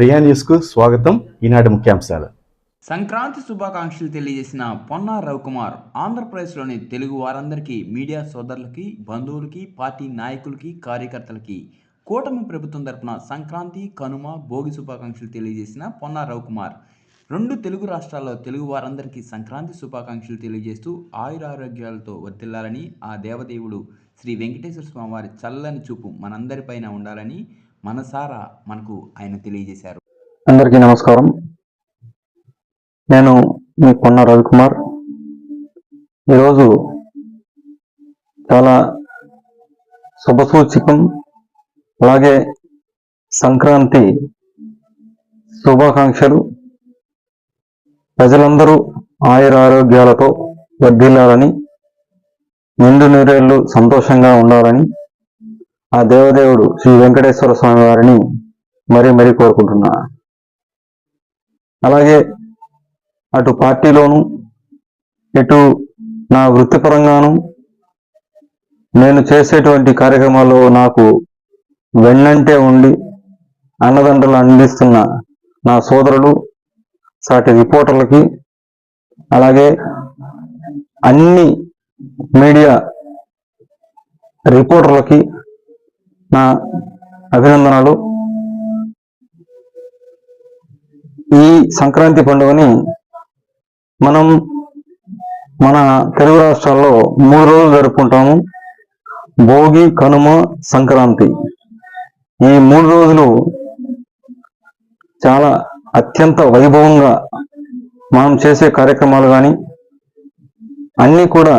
ప్రియా న్యూస్కు స్వాగతం. ఈనాటి ముఖ్యాంశాలు. సంక్రాంతి శుభాకాంక్షలు తెలియజేసిన పొన్నా రవికుమార్ ఆంధ్రప్రదేశ్లోని తెలుగు వారందరికీ మీడియా సోదరులకి బంధువులకి పార్టీ నాయకులకి కార్యకర్తలకి కూటమి ప్రభుత్వం తరపున సంక్రాంతి కనుమ భోగి శుభాకాంక్షలు తెలియజేసిన పొన్నా రవికుమార్. రెండు తెలుగు రాష్ట్రాల్లో తెలుగు వారందరికీ సంక్రాంతి శుభాకాంక్షలు తెలియజేస్తూ ఆయురారోగ్యాలతో వర్తిల్లాలని ఆ దేవదేవుడు శ్రీ వెంకటేశ్వర స్వామివారి చల్లని చూపు మనందరిపైన ఉండాలని మనసారా మనకు ఆయన తెలియజేశారు. అందరికీ నమస్కారం. నేను మీ కొన్న రవికుమార్. ఈరోజు చాలా శుభసూచకం అలాగే సంక్రాంతి శుభాకాంక్షలు. ప్రజలందరూ ఆయుర ఆరోగ్యాలతో వర్ధిల్లాలని నిండు నూరేళ్ళు సంతోషంగా ఉండాలని ఆ దేవదేవుడు శ్రీ వెంకటేశ్వర స్వామి వారిని మరీ మరీ కోరుకుంటున్నా. అలాగే అటు పార్టీలోను ఇటు నా వృత్తిపరంగాను నేను చేసేటువంటి కార్యక్రమాల్లో నాకు వెన్నంటే ఉండి అన్నదండలు అందిస్తున్న నా సోదరులు సాటి రిపోర్టర్లకి అలాగే అన్ని మీడియా రిపోర్టర్లకి నా అభినందనలు. ఈ సంక్రాంతి పండుగని మనం మన తెలుగు రాష్ట్రాల్లో మూడు రోజులు జరుపుకుంటాము. భోగి కనుమ సంక్రాంతి. ఈ మూడు రోజులు చాలా అత్యంత వైభవంగా మనం చేసే కార్యక్రమాలు కానీ అన్నీ కూడా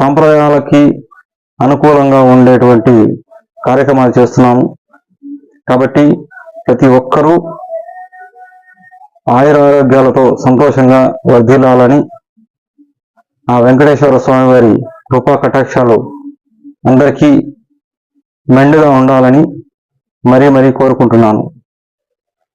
సాంప్రదాయాలకి అనుకూలంగా ఉండేటువంటి కార్యక్రమాలు చేస్తున్నాము. కాబట్టి ప్రతి ఒక్కరూ ఆయురారోగ్యాలతో సంతోషంగా వర్ధిల్లాలని ఆ వెంకటేశ్వర స్వామి వారి కృపా కటాక్షాలు అందరికీ మెండుగా ఉండాలని మరీ మరీ కోరుకుంటున్నాను.